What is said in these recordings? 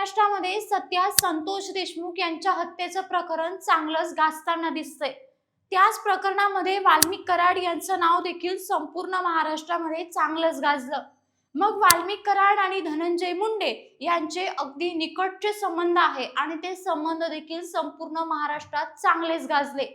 महाराष्ट्रामध्ये सध्या संतोष देशमुख यांच्या हत्येचं प्रकरण चांगलंच गाजताना दिसतंय. त्याच प्रकरणामध्ये वाल्मिक कराड यांचं नाव देखील संपूर्ण महाराष्ट्रामध्ये चांगलंच गाजलं. मग वाल्मिक कराड आणि धनंजय मुंडे यांचे अगदी निकटचे संबंध आहे आणि ते संबंध देखील संपूर्ण महाराष्ट्रात चांगलेच गाजले.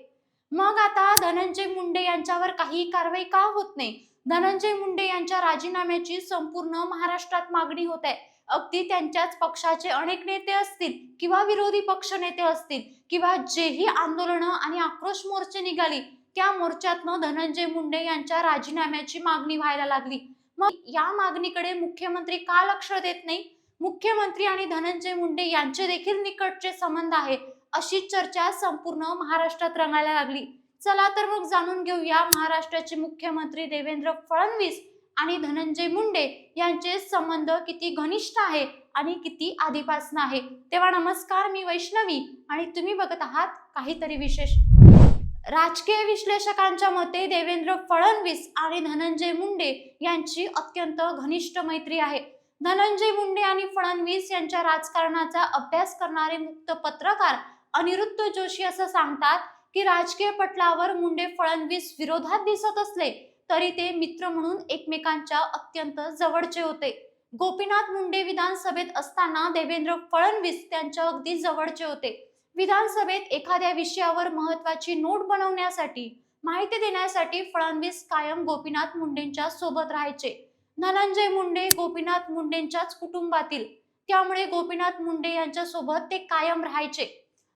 मग आता धनंजय मुंडे यांच्यावर काही कारवाई का होत नाही? धनंजय मुंडे यांच्या राजीनाम्याची संपूर्ण महाराष्ट्रात मागणी होत आहे. अगदी त्यांच्याच पक्षाचे अनेक नेते असतील किंवा विरोधी पक्ष नेते असतील किंवा जेही आंदोलनं आणि आक्रोश मोर्चे निघाली त्या मोर्चातनं धनंजय मुंडे यांच्या राजीनाम्याची मागणी व्हायला लागली. मग या मागणीकडे मुख्यमंत्री का लक्ष देत नाही? मुख्यमंत्री आणि धनंजय मुंडे यांचे देखील निकटचे संबंध आहे अशी चर्चा संपूर्ण महाराष्ट्रात रंगायला लागली. चला तर मग जाणून घेऊया महाराष्ट्राचे मुख्यमंत्री देवेंद्र फडणवीस आणि धनंजय मुंडे यांचे संबंध किती घनिष्ठ आहे आणि किती आधीपासून आहे. तेव्हा नमस्कार मी वैष्णवी आणि तुम्ही बघत आहात काहीतरी विशेष. राजकीय विश्लेषकांच्या मते देवेंद्र फडणवीस आणि धनंजय मुंडे यांची अत्यंत घनिष्ठ मैत्री आहे. धनंजय मुंडे आणि फडणवीस यांच्या राजकारणाचा अभ्यास करणारे मुक्त पत्रकार अनिरुद्ध जोशी असं सांगतात की राजकीय पटलावर मुंडे फडणवीस विरोधात दिसत असले तरी ते मित्र म्हणून एकमेकांच्या अत्यंत जवळचे होते. गोपीनाथ मुंडे विधानसभेत असताना देवेंद्र फडणवीस त्यांच्या अगदी जवळचे होते. विधानसभेत एखाद्या विषयावर महत्वाची नोट बनवण्यासाठी माहिती देण्यासाठी फडणवीस कायम गोपीनाथ मुंडेंच्या सोबत राहायचे. धनंजय मुंडे गोपीनाथ मुंडेंच्याच कुटुंबातील त्यामुळे गोपीनाथ मुंडे यांच्या सोबत ते कायम राहायचे.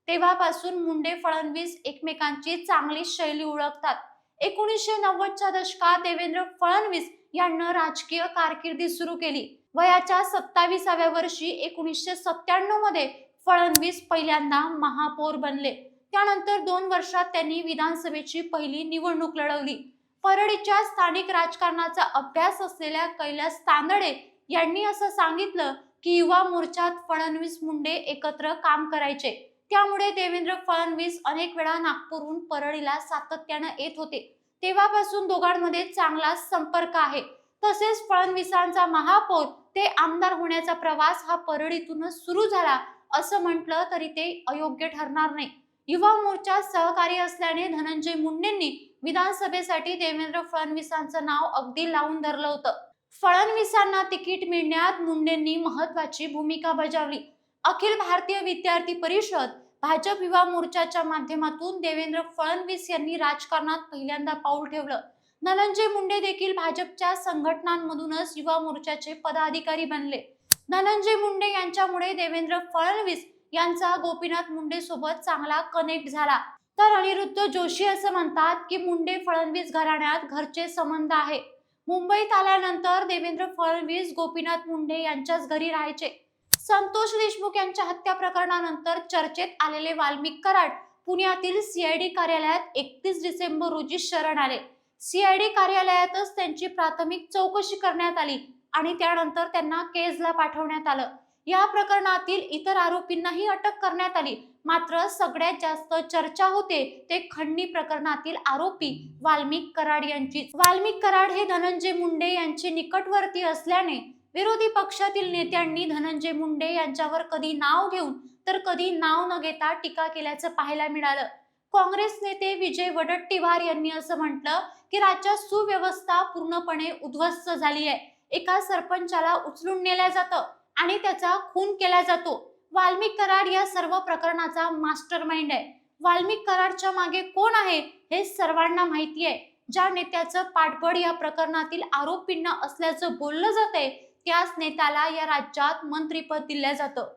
तेव्हापासून मुंडे फडणवीस एकमेकांची चांगली शैली ओळखतात. एकोणीसशे नव्वदच्या दशकात देवेंद्र फडणवीस यांना राजकीय कारकिर्दी सुरू केली. वयाच्या सत्ताविसाव्या वर्षी एकोणीसशे सत्त्याण्णवमध्ये फडणवीस पहिल्यांदा महापौर बनले. त्यानंतर दोन वर्षात त्यांनी विधानसभेची पहिली निवडणूक लढवली. परळीच्या स्थानिक राजकारणाचा अभ्यास असलेल्या कैलास तांदडे यांनी असं सांगितलं की युवा मोर्चात फडणवीस मुंडे एकत्र काम करायचे. त्यामुळे देवेंद्र फडणवीस अनेक वेळा नागपूरहून परळीला सातत्यानं येत होते. तेव्हापासून दोघांमध्ये चांगला संपर्क आहे. तसेच फडणवीसांचा महापौर ते आमदार होण्याचा प्रवास हा परळीतूनच सुरू झाला असं म्हटलं तरी ते अयोग्य ठरणार नाही. युवा मोर्चा सहकारी असल्याने धनंजय मुंडेंनी विधानसभेसाठी देवेंद्र फडणवीसांचं नाव अगदी लावून धरलं होतं. फडणवीसांना तिकीट मिळण्यात मुंडेंनी महत्वाची भूमिका बजावली. अखिल भारतीय विद्यार्थी परिषद भाजप युवा मोर्चाच्या माध्यमातून देवेंद्र फडणवीस यांनी राजकारणात पहिल्यांदा पाऊल ठेवलं. धनंजय मुंडे देखील भाजपच्या संघटनांमधूनच युवा मोर्चाचे पदाधिकारी बनले. धनंजय मुंडे यांच्यामुळे देवेंद्र फडणवीस यांचा गोपीनाथ मुंडे सोबत चांगला कनेक्ट झाला. तर अनिरुद्ध जोशी असं म्हणतात की मुंडे फडणवीस घराण्यात घरचे संबंध आहे. मुंबईत आल्यानंतर देवेंद्र फडणवीस गोपीनाथ मुंडे यांच्याच घरी राहायचे. संतोष देशमुख यांच्या हत्या प्रकरणानंतर चर्चेत आलेले वाल्मिक कराड पुण्यातील सीआयडी कार्यालयात एकतीस डिसेंबर रोजी शरण आले. सीआयडी कार्यालयातच त्यांची प्राथमिक चौकशी करण्यात आली आणि त्यानंतर त्यांना केजला पाठवण्यात आलं. या प्रकरणातील इतर आरोपींनाही अटक करण्यात आली. मात्र सगळ्यात जास्त चर्चा होते ते खंडणी प्रकरणातील आरोपी वाल्मिक कराड यांची. वाल्मिक कराड हे धनंजय मुंडे यांचे निकटवर्ती असल्याने विरोधी पक्षातील नेत्यांनी धनंजय मुंडे यांच्यावर कधी नाव घेऊन तर कधी नाव न घेता टीका केल्याचं पाहायला मिळालं. काँग्रेस नेते विजय वडट्टीवार यांनी असं म्हटलं की राज्यात सुव्यवस्था पूर्णपणे उद्ध्वस्त झाली आहे. एका सरपंचाला उचलून नेल्या जातं आणि त्याचा खून केला जातो. वाल्मिक कराड या सर्व प्रकरणाचा मास्टर माइंड आहे. वाल्मिक कराडच्या मागे कोण आहे हे सर्वांना माहिती आहे. ज्या नेत्याचं पाठबळ या प्रकरणातील आरोपींना असल्याचं बोललं जातंय त्याच नेत्याला या राज्यात मंत्रीपद दिलं जातं.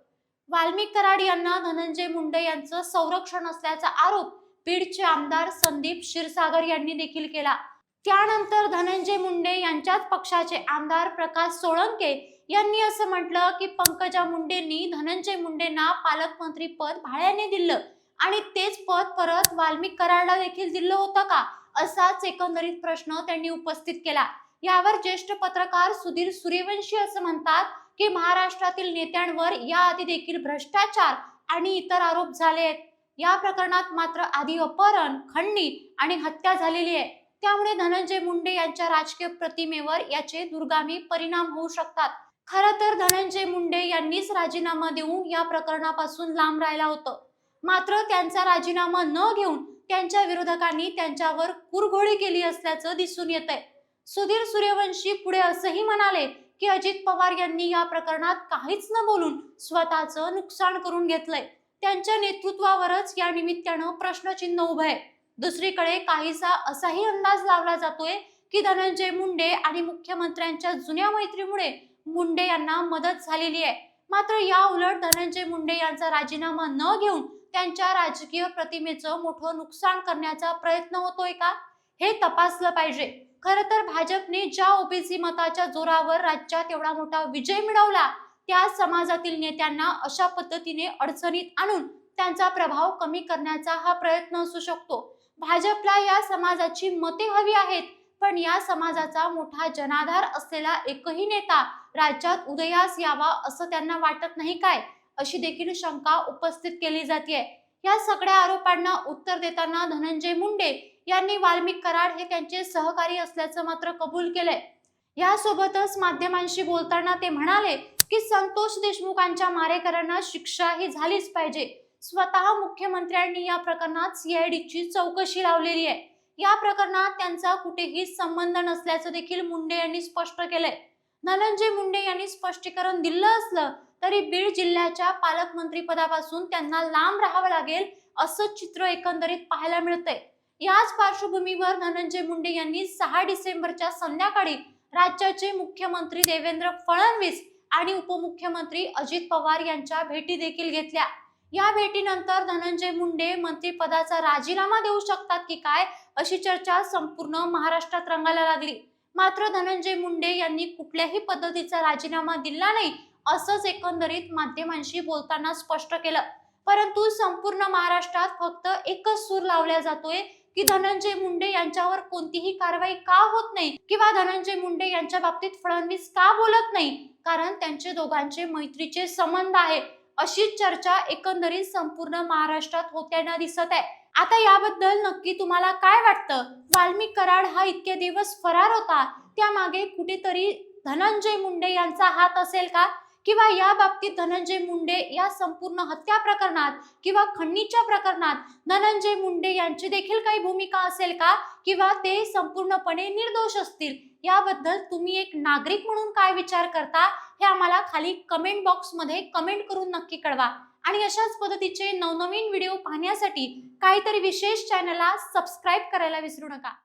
वाल्मिक कराड यांना धनंजय मुंडे यांचं संरक्षण असल्याचा आरोप बीडचे आमदार संदीप क्षीरसागर यांनी देखील केला. त्यानंतर धनंजय मुंडे यांच्याच पक्षाचे आमदार प्रकाश सोळंके यांनी असं म्हटलं की पंकजा मुंडेंनी धनंजय मुंडेंना पालकमंत्री पद भाड्याने दिलं आणि तेच पद परत वाल्मिक कराडला देखील दिलं होतं का? असाच एकंदरीत प्रश्न त्यांनी उपस्थित केला. यावर ज्येष्ठ पत्रकार सुधीर सूर्यवंशी असं म्हणतात की महाराष्ट्रातील नेत्यांवर याआधी देखील भ्रष्टाचार आणि इतर आरोप झाले आहेत. या प्रकरणात मात्र आधी अपहरण खंडणी आणि हत्या झालेली आहे. त्यामुळे धनंजय मुंडे यांच्या राजकीय प्रतिमेवर याचे दुर्गामी परिणाम होऊ शकतात. खर तर धनंजय मुंडे यांनीच राजीनामा देऊन या प्रकरणापासून लांब राहिला होतं. मात्र त्यांचा राजीनामा न घेऊन त्यांच्या विरोधकांनी त्यांच्यावर कुरघोडी केली असल्याचं दिसून येत आहे सुधीर सूर्यवंशी पुढे असंही म्हणाले की अजित पवार यांनी या प्रकरणात काहीच न बोलून स्वतःचं नुकसान करून घेतलंय. त्यांच्या नेतृत्वावरच या निमित्तानं प्रश्नचिन्ह उभं आहे. दुसरीकडे काहीसा असाही अंदाज लावला जातोय की धनंजय मुंडे आणि मुख्यमंत्र्यांच्या जुन्या मैत्रीमुळे मुंडे यांना मदत झालेली आहे. मात्र या उलट धनंजय मुंडे यांचा राजीनामा न घेऊन त्यांच्या राजकीय प्रतिमेचं मोठं नुकसान करण्याचा प्रयत्न होतोय का? हे तपासलं पाहिजे. खरं तर भाजपने ज्या ओबीसी मताच्या जोरावर राज्यात एवढा मोठा विजय मिळवला त्या समाजातील नेत्यांना अशा पद्धतीने अडचणीत आणून त्यांचा प्रभाव कमी करण्याचा हा प्रयत्न असू शकतो. भाजपला या समाजाची मते हवी आहेत पण या समाजाचा मोठा जनाधार असलेला एकही नेता राज्यात उदयास यावा असं त्यांना वाटत नाही काय? अशी देखील शंका उपस्थित केली जाते या सगळ्या आरोपांना उत्तर देताना धनंजय मुंडे यांनी वाल्मिक कराड हे त्यांचे सहकारी असल्याचं मात्र कबूल केलंय. यासोबतच माध्यमांशी बोलताना ते म्हणाले की संतोष देशमुखांच्या मारेकऱ्यांना शिक्षा ही झालीच पाहिजे. स्वतः मुख्यमंत्र्यांनी या प्रकरणात सीआयडीची चौकशी लावलेली आहे. या प्रकरणात त्यांचा कुठेही संबंध नसल्याचं देखील मुंडे यांनी स्पष्ट केलंय. धनंजय मुंडे यांनी स्पष्टीकरण दिलं असलं तरी बीड जिल्ह्याच्या पालकमंत्री पदापासून त्यांना लांब राहावं लागेल असं चित्र एकंदरीत पाहायला मिळतंय. याच पार्श्वभूमीवर धनंजय मुंडे यांनी सहा डिसेंबरच्या संध्याकाळी राज्याचे मुख्यमंत्री देवेंद्र फडणवीस आणि उपमुख्यमंत्री अजित पवार यांच्या भेटी देखील घेतल्या. या भेटीनंतर धनंजय मुंडे मंत्रिपदाचा राजीनामा देऊ शकतात की काय अशी चर्चा संपूर्ण महाराष्ट्रात रंगायला लागली. मात्र धनंजय मुंडे यांनी कुठल्याही पद्धतीचा राजीनामा दिला नाही असंच एकंदरीत माध्यमांशी बोलताना स्पष्ट केलं. परंतु संपूर्ण महाराष्ट्रात फक्त एकच सूर लावला जातोय की धनंजय मुंडे यांच्यावर कोणतीही कारवाई का होत नाही? किंवा धनंजय मुंडे यांच्या बाबतीत फडणवीस का बोलत नाही? कारण त्यांचे दोघांचे मैत्रीचे संबंध आहे. अशीच चर्चा एकंदरीत संपूर्ण महाराष्ट्रात होत्याना दिसत आहे. आता याबद्दल नक्की तुम्हाला काय वाटतं? वाल्मिक कराड हा इतके दिवस फरार होता. त्यामागे कुठेतरी धनंजय मुंडे यांचा हात असेल का? किंवा या बाबतीत धनंजय मुंडे या संपूर्ण हत्या प्रकरणात किंवा खंडणीच्या प्रकरणात धनंजय मुंडे यांची देखील काही भूमिका असेल का? किंवा ते संपूर्णपणे निर्दोष असतील? याबद्दल तुम्ही एक नागरिक म्हणून काय विचार करता? हे आम्हाला खाली कमेंट बॉक्समध्ये कमेंट करून नक्की कळवा. आणि अशाच पद्धतीचे नवनवीन व्हिडिओ पाहण्यासाठी काहीतरी विशेष चॅनलला सबस्क्राईब करायला विसरू नका.